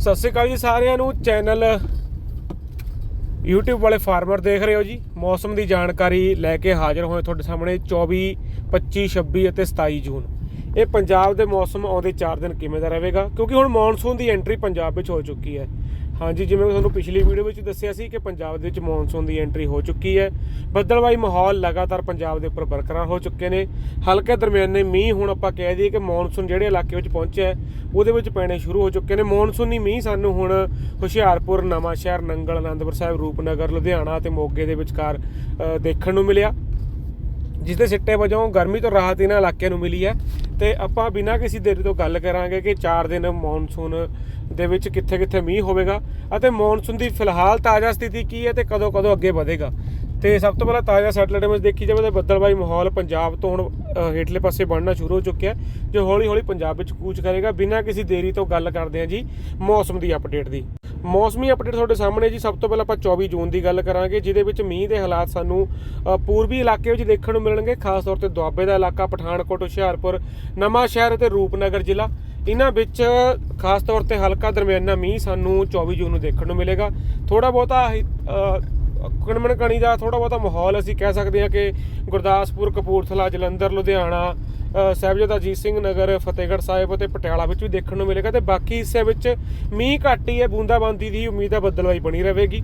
ਸਤਿ ਸ਼੍ਰੀ ਅਕਾਲ ਜੀ ਸਾਰਿਆਂ ਨੂੰ। ਚੈਨਲ YouTube ਵਾਲੇ ਫਾਰਮਰ ਦੇਖ ਰਹੇ ਹੋ ਜੀ। ਮੌਸਮ ਦੀ ਜਾਣਕਾਰੀ ਲੈ ਕੇ ਹਾਜ਼ਰ ਹੋਏ ਤੁਹਾਡੇ ਸਾਹਮਣੇ 24 25 26 ਅਤੇ 27 ਜੂਨ। ਇਹ ਪੰਜਾਬ ਦੇ ਮੌਸਮ ਆਉਂਦੇ 4 ਦਿਨ ਕਿਵੇਂ ਦਾ ਰਹੇਗਾ? ਕਿਉਂਕਿ ਹੁਣ ਮੌਨਸੂਨ ਦੀ ਐਂਟਰੀ ਪੰਜਾਬ ਵਿੱਚ ਹੋ ਚੁੱਕੀ ਹੈ। ਹਾਂਜੀ, ਜਿਵੇਂ ਮੈਂ ਤੁਹਾਨੂੰ ਪਿਛਲੀ ਵੀਡੀਓ ਵਿੱਚ ਦੱਸਿਆ ਸੀ ਕਿ ਪੰਜਾਬ ਦੇ ਵਿੱਚ ਮੌਨਸੂਨ ਦੀ ਐਂਟਰੀ ਹੋ ਚੁੱਕੀ ਹੈ। ਬੱਦਲਵਾਈ ਮਾਹੌਲ ਲਗਾਤਾਰ ਪੰਜਾਬ ਦੇ ਉੱਪਰ ਬਰਕਰਾਰ ਹੋ ਚੁੱਕੇ ਨੇ। ਹਲਕੇ ਦਰਮਿਆਨੇ ਮੀਂਹ ਹੁਣ ਆਪਾਂ ਕਹਿ ਦਈਏ ਕਿ ਮੌਨਸੂਨ ਜਿਹੜੇ ਇਲਾਕੇ ਵਿੱਚ ਪਹੁੰਚਿਆ ਉਹਦੇ ਵਿੱਚ ਪੈਣੇ ਸ਼ੁਰੂ ਹੋ ਚੁੱਕੇ ਨੇ। ਮੌਨਸੂਨੀ ਮੀਂਹ ਸਾਨੂੰ ਹੁਣ ਹੁਸ਼ਿਆਰਪੁਰ, ਨਵਾਂਸ਼ਹਿਰ, ਨੰਗਲ ਆਨੰਦਪੁਰ ਸਾਹਿਬ, ਰੂਪਨਗਰ, ਲੁਧਿਆਣਾ ਅਤੇ ਮੋਗੇ ਦੇ ਵਿਚਕਾਰ ਦੇਖਣ ਨੂੰ ਮਿਲਿਆ। ਜਿਸ ਦੇ ਸਿੱਟੇ ਵਜੋਂ ਗਰਮੀ ਤੋਂ ਰਾਹਤ ਇਹਨਾਂ ਇਲਾਕਿਆਂ ਨੂੰ ਮਿਲੀ ਹੈ। ਤੇ ਆਪਾਂ ਬਿਨਾਂ ਕਿਸੇ ਦੇਰੀ ਤੋਂ ਗੱਲ ਕਰਾਂਗੇ ਕਿ 4 ਦਿਨ ਮੌਨਸੂਨ ਦੇ ਵਿੱਚ ਕਿੱਥੇ-ਕਿੱਥੇ ਮੀਂਹ ਹੋਵੇਗਾ ਅਤੇ ਮੌਨਸੂਨ ਦੀ ਫਿਲਹਾਲ ਤਾਜ਼ਾ ਸਥਿਤੀ ਕੀ ਹੈ ਤੇ ਕਦੋਂ-ਕਦੋਂ ਅੱਗੇ ਵਧੇਗਾ। ਤੇ ਸਭ ਤੋਂ ਪਹਿਲਾਂ ਤਾਜ਼ਾ ਸੈਟਲਾਈਟ ਇਮੇਜ ਦੇਖੀ ਜਾਵੇ ਤਾਂ ਬੱਦਲਬਾਈ ਮਾਹੌਲ ਪੰਜਾਬ ਤੋਂ ਹੁਣ ਹੇਠਲੇ ਪਾਸੇ ਬਣਨਾ ਸ਼ੁਰੂ ਹੋ ਚੁੱਕਿਆ ਜੋ ਹੌਲੀ-ਹੌਲੀ ਪੰਜਾਬ ਵਿੱਚ ਕੂਚ ਕਰੇਗਾ। ਬਿਨਾਂ ਕਿਸੇ ਦੇਰੀ ਤੋਂ ਗੱਲ ਕਰਦੇ ਹਾਂ ਜੀ ਮੌਸਮ ਦੀ ਅਪਡੇਟ ਦੀ। ਮੌਸਮੀ ਅਪਡੇਟ ਤੁਹਾਡੇ ਸਾਹਮਣੇ ਜੀ। ਸਭ ਤੋਂ ਪਹਿਲਾਂ ਆਪਾਂ 24 ਜੂਨ ਦੀ ਗੱਲ ਕਰਾਂਗੇ, ਜਿਹਦੇ ਵਿੱਚ ਮੀਂਹ ਦੇ ਹਾਲਾਤ ਸਾਨੂੰ ਪੂਰਬੀ ਇਲਾਕੇ ਵਿੱਚ ਦੇਖਣ ਨੂੰ ਮਿਲਣਗੇ। ਖਾਸ ਤੌਰ ਤੇ ਦੁਆਬੇ ਦਾ ਇਲਾਕਾ ਪਠਾਨਕੋਟ, ਹੁਸ਼ਿਆਰਪੁਰ, ਨਵਾਂ ਸ਼ਹਿਰ ਅਤੇ ਰੂਪਨਗਰ ਜ਼ਿਲ੍ਹਾ। ਇਹਨਾਂ ਵਿੱਚ ਖਾਸ ਤੌਰ ਤੇ ਹਲਕਾ ਦਰਮਿਆਨਾ ਮੀਂਹ ਸਾਨੂੰ 24 ਜੂਨ ਨੂੰ ਦੇਖਣ ਨੂੰ ਮਿਲੇਗਾ। ਥੋੜਾ ਬਹੁਤਾ ਕਣਮਣ ਕਣੀ ਦਾ ਥੋੜਾ ਬਹੁਤਾ ਮਾਹੌਲ ਅਸੀਂ ਕਹਿ ਸਕਦੇ ਹਾਂ ਕਿ ਗੁਰਦਾਸਪੁਰ ਕਪੂਰਥਲਾ ਜਲੰਧਰ ਲੁਧਿਆਣਾ ਸਾਹਿਬਜ਼ਾਦਾ ਅਜੀਤ ਸਿੰਘ ਨਗਰ ਫਤਿਹਗੜ੍ਹ ਸਾਹਿਬ ਅਤੇ ਪਟਿਆਲਾ ਵਿੱਚ ਵੀ ਦੇਖਣ ਨੂੰ ਮਿਲੇਗਾ ਤੇ ਬਾਕੀ ਹਿੱਸੇ ਵਿੱਚ ਮੀਂਹ ਘੱਟ ਹੀ ਹੈ ਬੂੰਦਾਬਾਂਦੀ ਦੀ ਉਮੀਦ ਹੈ ਬੱਦਲਵਾਈ ਬਣੀ ਰਹੇਗੀ।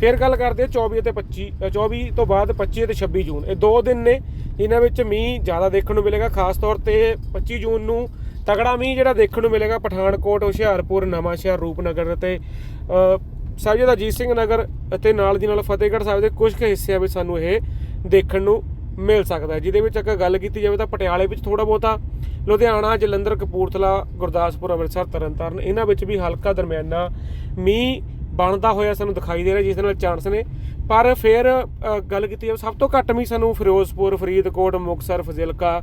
ਫਿਰ ਗੱਲ ਕਰਦੇ ਹਾਂ 24 ਅਤੇ 25 ਅ, 24 ਤੋਂ ਬਾਅਦ 25 ਅਤੇ 26 ਜੂਨ ਇਹ ਦੋ ਦਿਨ ਨੇ ਇਹਨਾਂ ਵਿੱਚ ਮੀਂਹ ਜ਼ਿਆਦਾ ਦੇਖਣ ਨੂੰ ਮਿਲੇਗਾ ਖਾਸ ਤੌਰ ਤੇ 25 ਜੂਨ ਨੂੰ ਤਗੜਾ ਮੀਂਹ ਜਿਹੜਾ ਦੇਖਣ ਨੂੰ ਮਿਲੇਗਾ ਪਠਾਨਕੋਟ ਹੁਸ਼ਿਆਰਪੁਰ ਨਵਾਂਸ਼ਹਿਰ ਰੂਪਨਗਰ ਅਤੇ ਸਾਹਿਬਜ਼ਾਦਾ ਅਜੀਤ ਸਿੰਘ ਨਗਰ ਅਤੇ ਨਾਲ ਦੀ ਨਾਲ ਫਤਿਹਗੜ੍ਹ ਸਾਹਿਬ ਦੇ ਕੁਝ ਕੁ ਹਿੱਸਿਆਂ ਵਿੱਚ ਸਾਨੂੰ ਇਹ ਦੇਖਣ ਨੂੰ ਮਿਲ ਸਕਦਾ ਹੈ। ਜਿਹਦੇ ਵਿੱਚ ਅਗਰ ਗੱਲ ਕੀਤੀ ਜਾਵੇ ਤਾਂ ਪਟਿਆਲੇ ਵਿੱਚ ਥੋੜਾ ਬਹੁਤਾ ਲੁਧਿਆਣਾ, ਜਲੰਧਰ, ਕਪੂਰਥਲਾ, ਗੁਰਦਾਸਪੁਰ, ਅੰਮ੍ਰਿਤਸਰ, ਤਰਨਤਾਰਨ, ਇਹਨਾਂ ਵਿੱਚ ਵੀ ਹਲਕਾ ਦਰਮਿਆਨਾ ਮੀਂਹ ਬਣਦਾ ਹੋਇਆ ਸਾਨੂੰ ਦਿਖਾਈ ਦੇ ਰਿਹਾ, ਜਿਸ ਨਾਲ ਚਾਂਸ ਨੇ। ਪਰ ਫਿਰ ਗੱਲ ਕੀਤੀ ਜਾਵੇ, ਸਭ ਤੋਂ ਘੱਟ ਮੀਂਹ ਸਾਨੂੰ ਫਿਰੋਜ਼ਪੁਰ, ਫਰੀਦਕੋਟ, ਮੁਕਤਸਰ, ਫਜ਼ਿਲਕਾ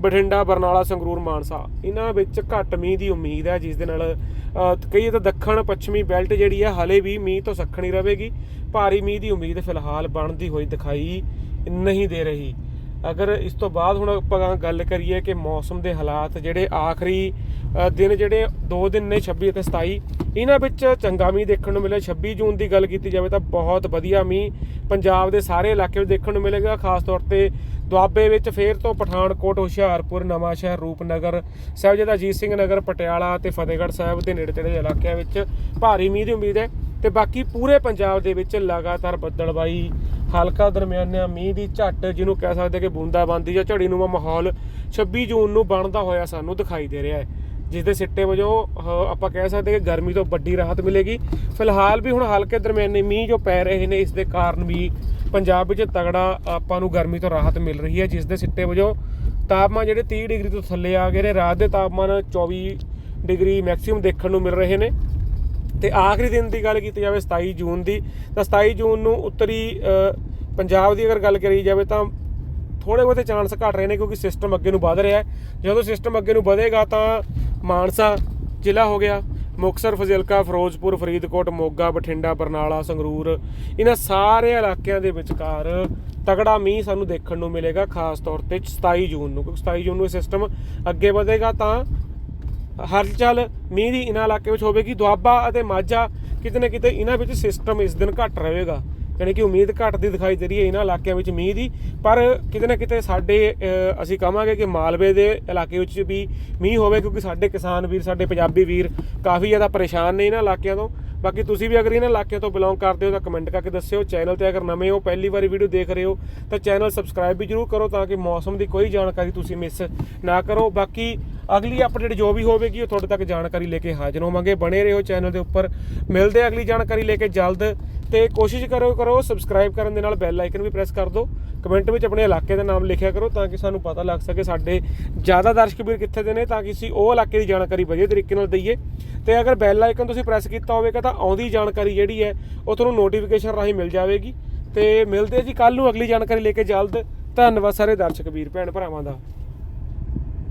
ਬਠਿੰਡਾ, ਬਰਨਾਲਾ, ਸੰਗਰੂਰ, ਮਾਨਸਾ। ਇਹਨਾਂ ਵਿੱਚ ਘੱਟ ਮੀਂਹ ਦੀ ਉਮੀਦ ਹੈ, ਜਿਸ ਦੇ ਨਾਲ ਕਈ ਤਾਂ ਦੱਖਣ, ਪੱਛਮੀ ਬੈਲਟ ਜਿਹੜੀ ਹੈ, ਹਲੇ ਵੀ ਮੀਂਹ ਤੋਂ ਸੱਖਣੀ ਰਹੇਗੀ। ਭਾਰੀ ਮੀਂਹ ਦੀ ਉਮੀਦ ਫਿਲਹਾਲ ਬਣਦੀ ਹੋਈ ਦਿਖਾਈ ਨਹੀਂ ਦੇ ਰਹੀ। ਅਗਰ ਇਸ ਤੋਂ ਬਾਅਦ ਹੁਣ ਆਪਾਂ ਗੱਲ ਕਰੀਏ ਕਿ ਮੌਸਮ ਦੇ ਹਾਲਾਤ ਜਿਹੜੇ ਆਖਰੀ ਦਿਨ ਜਿਹੜੇ 2 ਦਿਨ ਨੇ 26 ਅਤੇ 27 ਇਹਨਾਂ ਵਿੱਚ ਚੰਗਾ ਮੀਂਹ ਦੇਖਣ ਨੂੰ ਮਿਲਿਆ। 26 ਜੂਨ ਦੀ ਗੱਲ ਕੀਤੀ ਜਾਵੇ ਤਾਂ ਬਹੁਤ ਵਧੀਆ ਮੀਂਹ ਪੰਜਾਬ ਦੇ ਸਾਰੇ ਇਲਾਕੇ ਵਿੱਚ ਦੇਖਣ ਨੂੰ ਮਿਲੇਗਾ। ਖਾਸ ਤੌਰ ਤੇ ਦੁਆਬੇ ਵਿੱਚ ਫੇਰ ਤੋਂ ਪਠਾਨਕੋਟ, ਹੁਸ਼ਿਆਰਪੁਰ, ਨਵਾਂਸ਼ਹਿਰ, ਰੂਪਨਗਰ ਸਾਹਿਬਜ਼ਾਦਾ ਅਜੀਤ ਸਿੰਘ ਨਗਰ, ਪਟਿਆਲਾ ਤੇ ਫਤਿਹਗੜ੍ਹ ਸਾਹਿਬ ਦੇ ਨੇੜੇ ਤੇੜੇ ਇਲਾਕਿਆਂ ਵਿੱਚ ਭਾਰੀ ਮੀਂਹ ਦੀ ਉਮੀਦ ਹੈ ਤੇ ਬਾਕੀ ਪੂਰੇ ਪੰਜਾਬ ਦੇ ਵਿੱਚ ਲਗਾਤਾਰ ਬੱਦਲਬਾਈ, ਹਲਕਾ ਦਰਮਿਆਨਾ ਮੀਂਹ ਦੀ ਝੱਟ, ਜਿਹਨੂੰ ਕਹਿ ਸਕਦੇ ਕਿ ਬੂੰਦਾਬਾਂਦੀ ਜਾਂ ਝੜੀ ਨੂੰ ਮਾਹੌਲ 26 ਜੂਨ ਨੂੰ ਬਣਦਾ ਹੋਇਆ ਸਾਨੂੰ ਦਿਖਾਈ ਦੇ ਰਿਹਾ ਹੈ। ਜਿਸ ਦੇ ਸਿੱਟੇ ਵਜੋਂ ਆਪਾਂ ਕਹਿ ਸਕਦੇ ਕਿ ਗਰਮੀ ਤੋਂ ਵੱਡੀ ਰਾਹਤ ਮਿਲੇਗੀ। ਫਿਲਹਾਲ ਵੀ ਹੁਣ ਹਲਕੇ ਦਰਮਿਆਨੇ ਮੀਂਹ ਜੋ ਪੈ ਰਹੇ ਨੇ ਇਸ ਦੇ ਕਾਰਨ ਵੀ ਪੰਜਾਬ ਵਿੱਚ ਤਗੜਾ ਆਪਾਂ ਨੂੰ ਗਰਮੀ ਤੋਂ ਰਾਹਤ ਮਿਲ ਰਹੀ ਹੈ ਜਿਸ ਦੇ ਸਿੱਟੇ ਵਜੋਂ ਤਾਪਮਾਨ ਜਿਹੜੇ 30 ਡਿਗਰੀ ਤੋਂ ਥੱਲੇ ਆ ਗਏ ਨੇ, ਰਾਤ ਦੇ ਤਾਪਮਾਨ 24 ਡਿਗਰੀ ਮੈਕਸਿਮਮ ਦੇਖਣ ਨੂੰ ਮਿਲ ਰਹੇ ਨੇ। ਤੇ ਆਖਰੀ ਦਿਨ ਦੀ ਗੱਲ ਕੀਤੀ ਜਾਵੇ 27 ਜੂਨ ਦੀ, ਤਾਂ 27 ਜੂਨ ਨੂੰ ਉੱਤਰੀ ਪੰਜਾਬ ਦੀ ਅਗਰ ਗੱਲ ਕਰੀ ਜਾਵੇ ਤਾਂ ਥੋੜੇ ਬਹੁਤੇ ਚਾਂਸ ਘਟ ਰਹੇ ਨੇ, ਕਿਉਂਕਿ ਸਿਸਟਮ ਅੱਗੇ ਨੂੰ ਵਧ ਰਿਹਾ ਹੈ। ਜਦੋਂ ਸਿਸਟਮ ਅੱਗੇ ਨੂੰ ਵਧੇਗਾ ਤਾਂ ਮਾਨਸਾ ਜ਼ਿਲ੍ਹਾ ਹੋ ਗਿਆ, ਮੁਕਤਸਰ, ਫਜ਼ਿਲਕਾ, ਫਿਰੋਜ਼ਪੁਰ, ਫਰੀਦਕੋਟ, ਮੋਗਾ, ਬਠਿੰਡਾ, ਬਰਨਾਲਾ, ਸੰਗਰੂਰ, ਇਹਨਾਂ ਸਾਰੇ ਇਲਾਕਿਆਂ ਦੇ ਵਿਚਕਾਰ ਤਗੜਾ ਮੀਂਹ ਸਾਨੂੰ ਦੇਖਣ ਨੂੰ ਮਿਲੇਗਾ, ਖਾਸ ਤੌਰ ਤੇ 27 ਜੂਨ ਨੂੰ, ਕਿਉਂਕਿ 27 ਜੂਨ ਨੂੰ ਇਹ ਸਿਸਟਮ ਅੱਗੇ ਵਧੇਗਾ ਤਾਂ ਹਲਚਲ ਮੀਂਹ ਦੀ ਇਹਨਾਂ ਇਲਾਕੇ ਵਿੱਚ ਹੋਵੇਗੀ, ਦੁਆਬਾ ਅਤੇ ਮਾਝਾ ਕਿਤੇ ਨਾ ਕਿਤੇ ਇਹਨਾਂ ਵਿੱਚ ਸਿਸਟਮ ਇਸ ਦਿਨ ਘੱਟ ਰਹੇਗਾ। ਯਾਨੀ ਕਿ ਉਮੀਦ ਘੱਟ ਦੀ ਦਿਖਾਈ ਦੇ ਰਹੀ ਹੈ ਇਹਨਾਂ ਇਲਾਕਿਆਂ ਵਿੱਚ ਮੀਂਹ ਦੀ। ਪਰ ਕਿਤੇ ਨਾ ਕਿਤੇ ਸਾਡੇ ਅਸੀਂ ਕਹਾਂਗੇ ਕਿ ਮਾਲਵੇ ਦੇ ਇਲਾਕੇ ਵਿੱਚ ਵੀ ਮੀਂਹ ਹੋਵੇ ਕਿਉਂਕਿ ਸਾਡੇ ਕਿਸਾਨ ਵੀਰ, ਸਾਡੇ ਪੰਜਾਬੀ ਵੀਰ ਕਾਫੀ ਜ਼ਿਆਦਾ ਪਰੇਸ਼ਾਨ ਨੇ ਇਹਨਾਂ ਇਲਾਕਿਆਂ ਤੋਂ। ਬਾਕੀ ਤੁਸੀਂ ਵੀ ਅਗਰ ਇਹਨਾਂ ਇਲਾਕਿਆਂ ਤੋਂ ਬਿਲੋਂਗ ਕਰਦੇ ਹੋ ਤਾਂ ਕਮੈਂਟ ਕਰਕੇ ਦੱਸਿਓ। ਚੈਨਲ ਤੇ ਅਗਰ ਨਵੇਂ ਹੋ, ਪਹਿਲੀ ਵਾਰੀ ਵੀਡੀਓ ਦੇਖ ਰਹੇ ਹੋ, ਤਾਂ ਚੈਨਲ ਸਬਸਕ੍ਰਾਈਬ ਵੀ ਜਰੂਰ ਕਰੋ ਤਾਂ ਕਿ ਮੌਸਮ ਦੀ ਕੋਈ ਜਾਣਕਾਰੀ ਤੁਸੀਂ ਮਿਸ ਨਾ ਕਰੋ। ਬਾਕੀ ਅਗਲੀ ਅਪਡੇਟ ਜੋ ਵੀ ਹੋਵੇਗੀ ਉਹ ਤੁਹਾਡੇ ਤੱਕ ਜਾਣਕਾਰੀ ਲੈ ਕੇ ਹਾਜ਼ਰ ਹੋਵਾਂਗੇ। ਬਣੇ ਰਹੋ ਚੈਨਲ ਦੇ ਉੱਪਰ। ਮਿਲਦੇ ਅਗਲੀ ਜਾਣਕਾਰੀ ਲੈ ਕੇ। ਜਲਦ ਤੇ ਕੋਸ਼ਿਸ਼ ਕਰੋ ਕਰੋ ਸਬਸਕ੍ਰਾਈਬ ਕਰਨ ਦੇ ਨਾਲ ਬੈਲ ਆਈਕਨ ਵੀ ਪ੍ਰੈਸ ਕਰ ਦਿਓ। ਕਮੈਂਟ ਵਿੱਚ ਆਪਣੇ ਇਲਾਕੇ ਦਾ ਨਾਮ ਲਿਖਿਆ ਕਰੋ ਤਾਂ ਕਿ ਸਾਨੂੰ ਪਤਾ ਲੱਗ ਸਕੇ ਸਾਡੇ ਜ਼ਿਆਦਾ ਦਰਸ਼ਕ ਵੀਰ ਕਿੱਥੇ ਦੇ ਨੇ ਤਾਂ ਕਿ ਅਸੀਂ ਉਹ ਇਲਾਕੇ ਦੀ ਜਾਣਕਾਰੀ ਵਧੀਆ ਤਰੀਕੇ ਨਾਲ ਦਈਏ। ਤੇ ਅਗਰ ਬੈਲ ਆਈਕਨ ਤੁਸੀਂ ਪ੍ਰੈਸ ਕੀਤਾ ਹੋਵੇਗਾ ਤਾਂ ਆਉਂਦੀ ਜਾਣਕਾਰੀ ਜਿਹੜੀ ਹੈ, ਉਹ ਤੁਹਾਨੂੰ ਨੋਟੀਫਿਕੇਸ਼ਨ ਰਾਹੀਂ ਮਿਲ ਜਾਵੇਗੀ। ਤੇ ਮਿਲਦੇ ਜੀ ਕੱਲ ਨੂੰ ਅਗਲੀ ਜਾਣਕਾਰੀ ਲੈ ਕੇ ਜਲਦ। ਧੰਨਵਾਦ ਸਾਰੇ ਦਰਸ਼ਕ ਵੀਰ, ਭੈਣ ਭਰਾਵਾਂ ਦਾ।